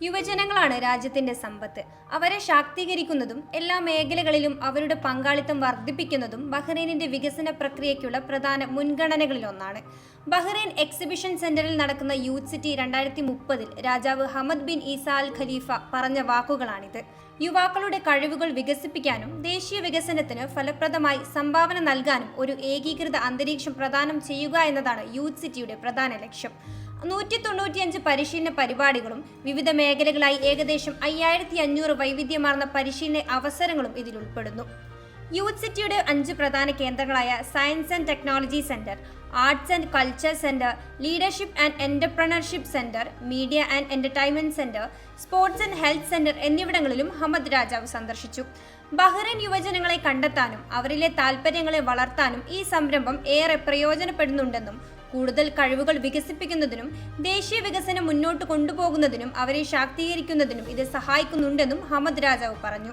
യുവജനങ്ങളാണ് രാജ്യത്തിന്റെ സമ്പത്ത്. അവരെ ശാക്തീകരിക്കുന്നതും എല്ലാ മേഖലകളിലും അവരുടെ പങ്കാളിത്തം വർദ്ധിപ്പിക്കുന്നതും ബഹ്റൈനിന്റെ വികസന പ്രക്രിയയ്ക്കുള്ള പ്രധാന മുൻഗണനകളിലൊന്നാണ്. ബഹ്റൈൻ എക്സിബിഷൻ സെന്ററിൽ നടക്കുന്ന യൂത്ത് സിറ്റി രണ്ടായിരത്തി മുപ്പതിൽ രാജാവ് Hamad bin Isa Al Khalifa പറഞ്ഞ വാക്കുകളാണിത്. യുവാക്കളുടെ കഴിവുകൾ വികസിപ്പിക്കാനും ദേശീയ വികസനത്തിന് ഫലപ്രദമായി സംഭാവന നൽകാനും ഒരു ഏകീകൃത അന്തരീക്ഷം പ്രദാനം ചെയ്യുക എന്നതാണ് യൂത്ത് സിറ്റിയുടെ പ്രധാന ലക്ഷ്യം. നൂറ്റി തൊണ്ണൂറ്റിയഞ്ച് പരിശീലന പരിപാടികളും വിവിധ മേഖലകളായി ഏകദേശം അയ്യായിരത്തി അഞ്ഞൂറ് വൈവിധ്യമാർന്ന പരിശീലന അവസരങ്ങളും ഇതിൽ ഉൾപ്പെടുന്നു. യൂത്ത് സിറ്റിയുടെ അഞ്ച് പ്രധാന കേന്ദ്രങ്ങളായ science and technology centre arts and culture centre leadership and entrepreneurship centre media and entertainment centre sports and health centre എന്നിവിടങ്ങളിലും ഹമദ് രാജാവ് സന്ദർശിച്ചു. ബഹ്റൈൻ യുവജനങ്ങളെ കണ്ടെത്താനും അവരിലെ താൽപ്പര്യങ്ങളെ വളർത്താനും ഈ സംരംഭം ഏറെ പ്രയോജനപ്പെടുന്നുണ്ടെന്നും കൂടുതൽ കഴിവുകൾ വികസിപ്പിക്കുന്നതിനും ദേശീയ വികസനം മുന്നോട്ട് കൊണ്ടുപോകുന്നതിനും അവരെ ശാക്തീകരിക്കുന്നതിനും ഇത് സഹായിക്കുന്നുണ്ടെന്നും ഹമദ് രാജാവ് പറഞ്ഞു.